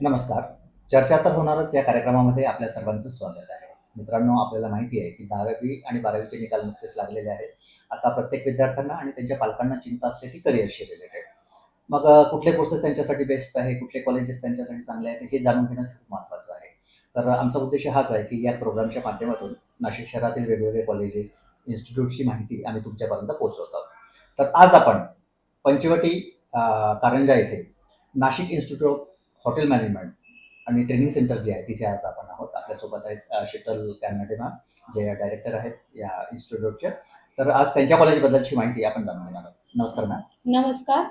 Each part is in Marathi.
नमस्कार. चर्चा तर होणारच या कार्यक्रमामध्ये आपल्या सर्वांचं स्वागत आहे. मित्रांनो आपल्याला माहिती आहे की दहावी आणि बारावीचे निकाल नुकतेच लागलेले आहेत. आता प्रत्येक विद्यार्थ्यांना आणि त्यांच्या पालकांना चिंता असते ती करिअरशी रिलेटेड मग कुठले कोर्सेस त्यांच्यासाठी बेस्ट आहे? कुठले कॉलेजेस त्यांच्यासाठी चांगले आहेत? हे जाणून घेणं खूप महत्त्वाचं आहे. तर आमचा उद्देश हाच आहे की या प्रोग्रामच्या माध्यमातून नाशिक शहरातील वेगवेगळे कॉलेजेस इन्स्टिट्यूटची माहिती आम्ही तुमच्यापर्यंत पोहोचवतात तर आज आपण पंचवटी कारंजा येथे Nashik institute of hotel management आणि ट्रेनिंग सेंटर जे आहे तिथे आज आपण आहोत. आपल्यासोबत आहेत शीतल कॅनडे मॅम जे डायरेक्टर आहेत या इन्स्टिट्यूटचे. तर आज त्यांच्या कॉलेजबद्दलची माहिती आपण जाणून घेणार आहोत. नमस्कार मॅम. नमस्कार.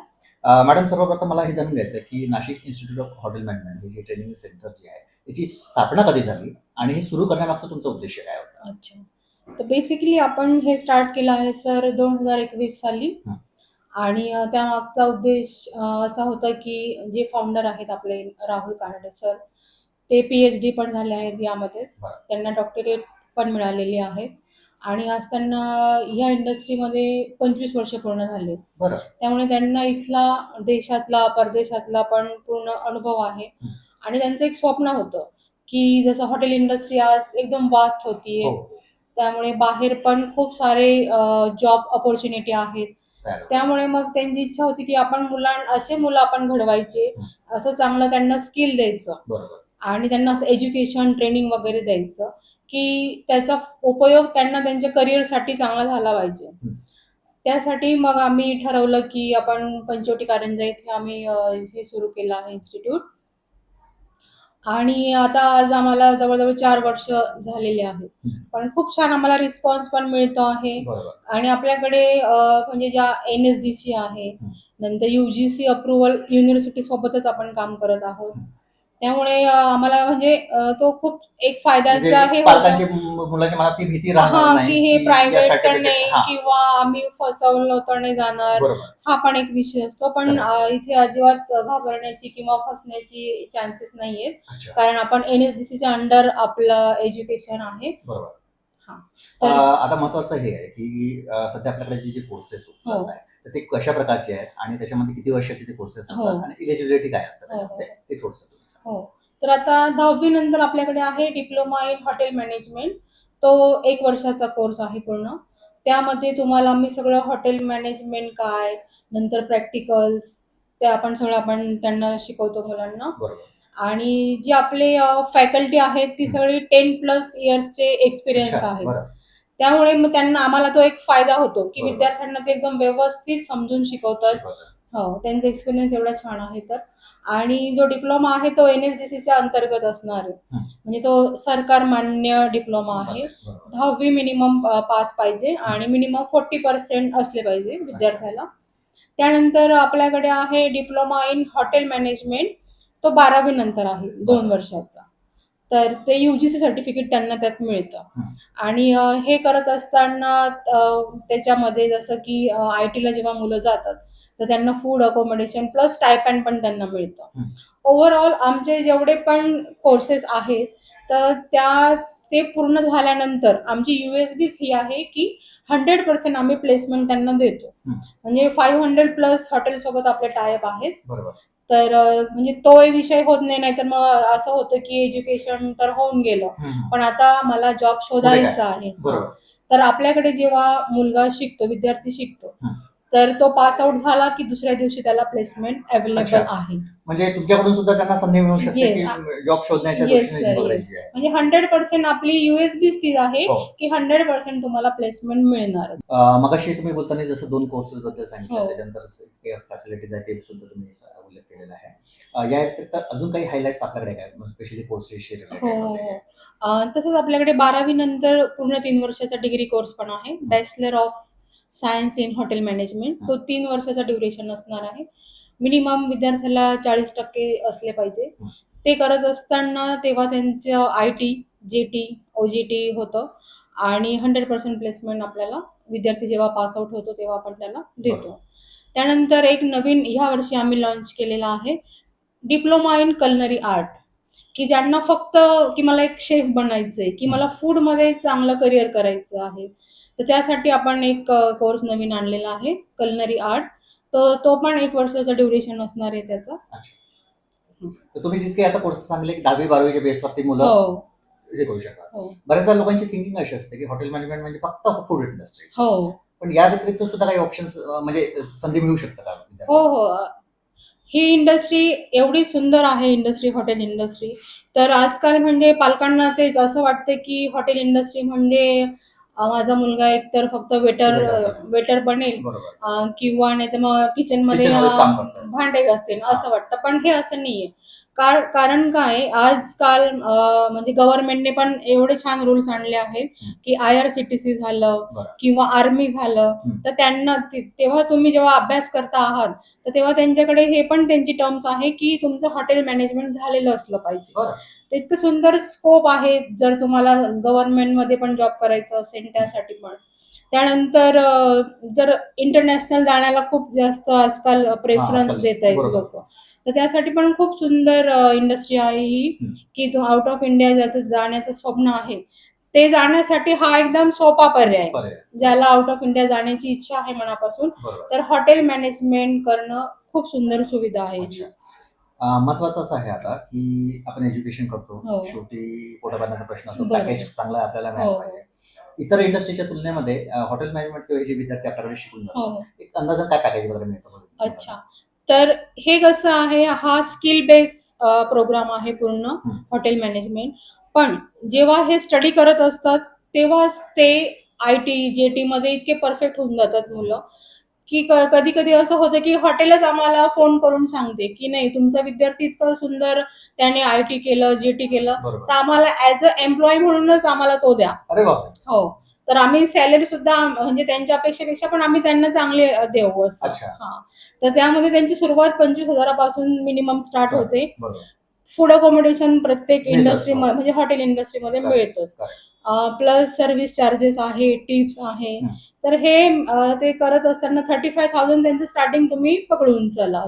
मॅडम सर्वप्रथम मला हे जाणून घ्यायचं आहे की Nashik institute of hotel management हे जे ट्रेनिंग सेंटर जे आहे त्याची स्थापना कधी झाली आणि हे सुरू करण्यामागचा तुमचा उद्देश काय होता? अच्छा. तर बेसिकली आपण हे स्टार्ट केलं आहे सर दोन हजार एकवीस साली. आणि त्यामागचा उद्देश असा होता की जे फाउंडर आहेत आपले राहुल कानडे सर ते पी एच डी पण झाले आहेत यामध्येच. त्यांना डॉक्टरेट पण मिळालेली आहे. आणि आज त्यांना ह्या इंडस्ट्रीमध्ये पंचवीस वर्ष पूर्ण झाले. त्यामुळे त्यांना इथला देशातला परदेशातला पण पूर्ण अनुभव आहे. आणि त्यांचं एक स्वप्न होतं की जसं हॉटेल इंडस्ट्री आज एकदम वास्ट होतीये. हो. त्यामुळे बाहेर पण खूप सारे जॉब ऑपॉर्च्युनिटी आहेत. त्यामुळे मग त्यांची इच्छा होती की आपण मुलां असे मुलं आपण घडवायचे. असं चांगलं त्यांना स्किल द्यायचं. बरोबर. आणि त्यांना असं एज्युकेशन ट्रेनिंग वगैरे द्यायचं की त्याचा उपयोग त्यांना त्यांच्या करिअरसाठी चांगला झाला पाहिजे. त्यासाठी मग आम्ही ठरवलं की आपण पंचवटी कारंजा इथे आम्ही हे सुरू केलं आहे इन्स्टिट्यूट आणि आता आज आम्हाला जवळजवळ चार वर्ष झालेले आहेत. पण खूप छान आम्हाला रिस्पॉन्स पण मिळतो आहे आणि आपल्याकडे म्हणजे ज्या एन एस डी सी आहे. नंतर युजीसी अप्रुव्हल युनिव्हर्सिटी सोबतच आपण काम करत आहोत. त्यामुळे आम्हाला म्हणजे तो खूप एक फायद्याचा हे म्हणजे. पालकांची मु- मुलाच्या मनात ती भीती राहणार हा नाही की हे प्रायव्हेट तर certificates- नाही हा, किंवा आम्ही फसवलं तर नाही जाणार. हा पण एक विषय असतो. पण इथे अजिबात घाबरण्याची किंवा फसण्याची चान्सेस नाहीयेत. कारण आपण एन एस डी सीच्या अंडर आपलं एज्युकेशन आहे. हा. आता महत्वाचं हे आहे की सध्या आपल्याकडे जे जे कोर्सेस हो. उपलब्ध आहे तर ते कशा प्रकारचे आहेत आणि त्याच्यामध्ये किती वर्षाचे ते कोर्सेस हो. असतात आणि इलिजिबिलिटी काय असतं हो, त्याच्यामध्ये? ते थोडंसं. हो. तर आता दहावी नंतर आपल्याकडे आहे डिप्लोमा इन हॉटेल मॅनेजमेंट तो एक वर्षाचा कोर्स आहे पूर्ण. त्यामध्ये तुम्हाला आम्ही सगळं हॉटेल मॅनेजमेंट काय नंतर प्रॅक्टिकल्स ते आपण सगळं आपण त्यांना शिकवतो मुलांना. बरोबर. आणि जी आपले फॅकल्टी आहेत ती. सगळी टेन प्लस इयर्सचे एक्सपिरियन्स आहेत त्यामुळे मग त्यांना आम्हाला तो एक फायदा होतो की. विद्यार्थ्यांना ते एकदम व्यवस्थित समजून शिकवतात. हो त्यांचा एक्सपिरियन्स एवढा छान आहे तर आणि जो डिप्लोमा आहे तो एन एस डी सीच्या अंतर्गत असणार आहे. म्हणजे तो सरकार मान्य डिप्लोमा आहे. दहावी मिनिमम पास पाहिजे आणि मिनिमम फोर्टी पर्सेंट असले पाहिजे विद्यार्थ्याला त्यानंतर आपल्याकडे आहे डिप्लोमा इन हॉटेल मॅनेजमेंट तो बारावी नंतर आहे दोन वर्षाचा तर ते युजीसी सर्टिफिकेट त्यांना त्यात मिळतं. आणि हे करत असताना त्याच्यामध्ये जसं की आय टीला जेव्हा मुलं जातात तर त्यांना फूड अकोमोडेशन प्लस स्टायपॅन्ड पण त्यांना मिळतं. ओव्हरऑल आमचे जेवढे पण कोर्सेस आहेत तर त्या ते पूर्ण झाल्यानंतर आमची युएसबीच ही आहे की हंड्रेड पर्सेंट आम्ही प्लेसमेंट त्यांना देतो. म्हणजे फाईव्ह हंड्रेड प्लस हॉटेलसोबत आपले टायप आहेत तर म्हणजे तो विषय होत नाही नाहीतर मग असं होतं की एज्युकेशन तर होऊन गेलं. पण आता मला जॉब शोधायचा आहे. तर आपल्याकडे जेव्हा मुलगा शिकतो विद्यार्थी शिकतो. तर तो पास आउट झाला की दुसऱ्या दिवशी त्याला प्लेसमेंट अवेलेबल. आहे. म्हणजे तुमच्याकडून सुद्धा त्यांना संधी मिळू शकते. की जॉब शोधण्याच्या दृष्टीने म्हणजे हंड्रेड पर्सेंट आपली युएसबी ती आहे हो. की हंड्रेड पर्सेंट तुम्हाला प्लेसमेंट मिळणार. अ, मगाशी तुम्ही बोलताना जसं दोन कोर्सेस बद्दल सांगितलं हो. त्याच्यानंतर फॅसिलिटीज आहे ते सुद्धा तुम्ही उल्लेख केलेला आहे. या व्यतिरिक्त अजून काही हायलाइट्स आपल्याकडे काय स्पेशली. अ, तसंच आपल्याकडे बारावी नंतर पूर्ण तीन वर्षाचा डिग्री कोर्स पण आहे. Bachelor of science in hotel management. तो तीन वर्षाचा ड्युरेशन असणार आहे. मिनिमम विद्यार्थ्याला चाळीस टक्के असले पाहिजे. ते करत असताना तेव्हा त्यांचं I T J T O G T होतं. आणि हंड्रेड पर्सेंट प्लेसमेंट आपल्याला विद्यार्थी जेव्हा पास आउट होतो तेव्हा आपण त्याला देतो. त्यानंतर एक नवीन ह्या वर्षी आम्ही लॉन्च केलेला आहे. डिप्लोमा इन कलनरी आर्ट की ज्यांना फक्त की मला एक शेफ बनायचं आहे की मला फूडमध्ये चांगलं करिअर करायचं आहे. तर त्यासाठी आपण एक कोर्स नवीन आणलेला आहे कलनरी आर्ट तर तो पण एक वर्षाचा ड्युरेशन असणार आहे त्याचा. तर तुम्ही जितके आता कोर्स सांगले की दहावी बारावीच्या बेसवरती मुलं हो. हे करू शकतात. हो. बऱ्याचदा लोकांची थिंकिंग अशी असते की हॉटेल मॅनेजमेंट म्हणजे फक्त फूड इंडस्ट्री हो. पण या व्यतिरिक्त सुद्धा काही ऑप्शन्स म्हणजे संधी मिळू शकतं का? हो हो. ही इंडस्ट्री एवढी सुंदर आहे इंडस्ट्री हॉटेल इंडस्ट्री तर आजकाल म्हणजे पालकांना तेच असं वाटतं की हॉटेल इंडस्ट्री म्हणजे माझा मुलगा एकतर फक्त वेटर. वेटर बनेल किंवा नाही तर मग किचनमध्ये भांडे घासेल असं वाटतं. पण हे असं नाहीये. कार कारण काय आजकाल म्हणजे गव्हर्नमेंटने पण एवढे छान रूल्स आणले आहेत की I R C T C झालं. किंवा आर्मी झालं. तर त्यांना तेव्हा तुम्ही जेव्हा अभ्यास करता आहात तर तेव्हा त्यांच्याकडे हे पण त्यांची टर्म्स आहे की तुमचं हॉटेल मॅनेजमेंट झालेलं असलं पाहिजे इतकं सुंदर स्कोप आहे जर तुम्हाला गव्हर्नमेंटमध्ये पण जॉब करायचं असेल त्यासाठी पण त्यानंतर जर इंटरनॅशनल जाण्याला खूप जास्त आजकाल प्रेफरन्स. देत आहेत. लोक तर त्यासाठी पण खूप सुंदर इंडस्ट्री आहे ही. की तो आउट ऑफ इंडिया ज्याचं जाण्याचं स्वप्न आहे ते जाण्यासाठी हा एकदम सोपा पर्याय ज्याला आउट ऑफ इंडिया जाण्याची इच्छा आहे मनापासून. तर हॉटेल मॅनेजमेंट करणं खूप सुंदर सुविधा आहे महत्वाचं असं आहे आता की आपण एज्युकेशन करतो. हो. शेवटी पोटा पाण्याचा प्रश्न असतो. पॅकेज चांगला आपल्याला हो. पाहिजे. इतर इंडस्ट्रीच्या तुलनेमध्ये हॉटेल मॅनेजमेंट किंवा जे विद्यार्थी आपल्याकडे शिकून जातात हो. एक अंदाजन काय पॅकेज वगैरे मिळतं? अच्छा. तर हे कसं आहे? हा स्किल बेस प्रोग्राम आहे पूर्ण. हॉटेल मॅनेजमेंट पण जेव्हा हे स्टडी करत असतात तेव्हाच ते आय टी जे टी मध्ये इतके परफेक्ट होऊन जातात मुलं. की कधी कधी असं होतं की हॉटेलच आम्हाला फोन करून सांगते की नाही तुमचा विद्यार्थी इतकं सुंदर त्याने आय टी केलं जे टी केलं. तर आम्हाला ऍज अ एम्प्लॉय म्हणूनच आम्हाला तो द्या. हो. तर आम्ही सॅलरी सुद्धा म्हणजे त्यांच्या अपेक्षेपेक्षा पण आम्ही त्यांना चांगले देऊ असं अच्छा हा तर त्यामध्ये त्यांची सुरुवात पंचवीस हजारापासून मिनिमम स्टार्ट. होते बरोबर फूड अकोमोडेशन प्रत्येक मिळत इंडस्ट्री. म्हणजे हॉटेल इंडस्ट्रीमध्ये. मिळतच Correct. प्लस सर्व्हिस चार्जेस आहे टिप्स आहे. तर हे ते करत असताना थर्टी फाय थाउजंड त्यांचं स्टार्टिंग तुम्ही पकडून चला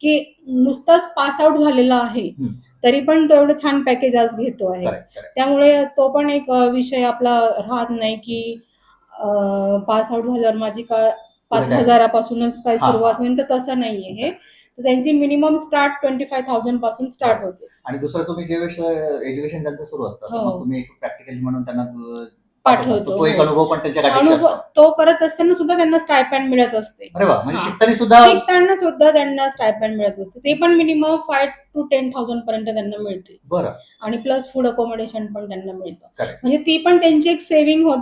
की नुसताच पास आउट झालेला आहे. तरी पण तो एवढं छान पॅकेज आज घेतो आहे. त्यामुळे तो पण एक विषय आपला राहत नाही की पास आउट झाल्यावर माझी का पाच काय? हजारापासूनच काय हा. सुरुवात होईल तर तसं नाहीये हे तर त्यांची मिनिमम स्टार्ट ट्वेंटी फाय थाउजंडपासून स्टार्ट होते आणि दुसरं तुम्ही जे वेळेस एज्युकेशन ज्यांचं सुरू असतं हो. मग तुम्ही एक प्रॅक्टिकली म्हणून त्यांना पाठवतो, तो एक हो. अनुभव पण त्यांच्या गाठीशी अनुभव असतो तो करत असताना सुद्धा त्यांना स्टायपॅन्ड मिळत असते अरे वा म्हणजे हा. शिकताना सुद्धा शिकताना सुद्धा त्यांना स्टायपॅन्ड मिळत असते ते पण minimum five to ten thousand पर्यंत त्यांना मिळते बरं आणि प्लस फूड अकोमोडेशन पण त्यांना मिळतं Correct. म्हणजे ती पण त्यांची एक सेव्हिंग होते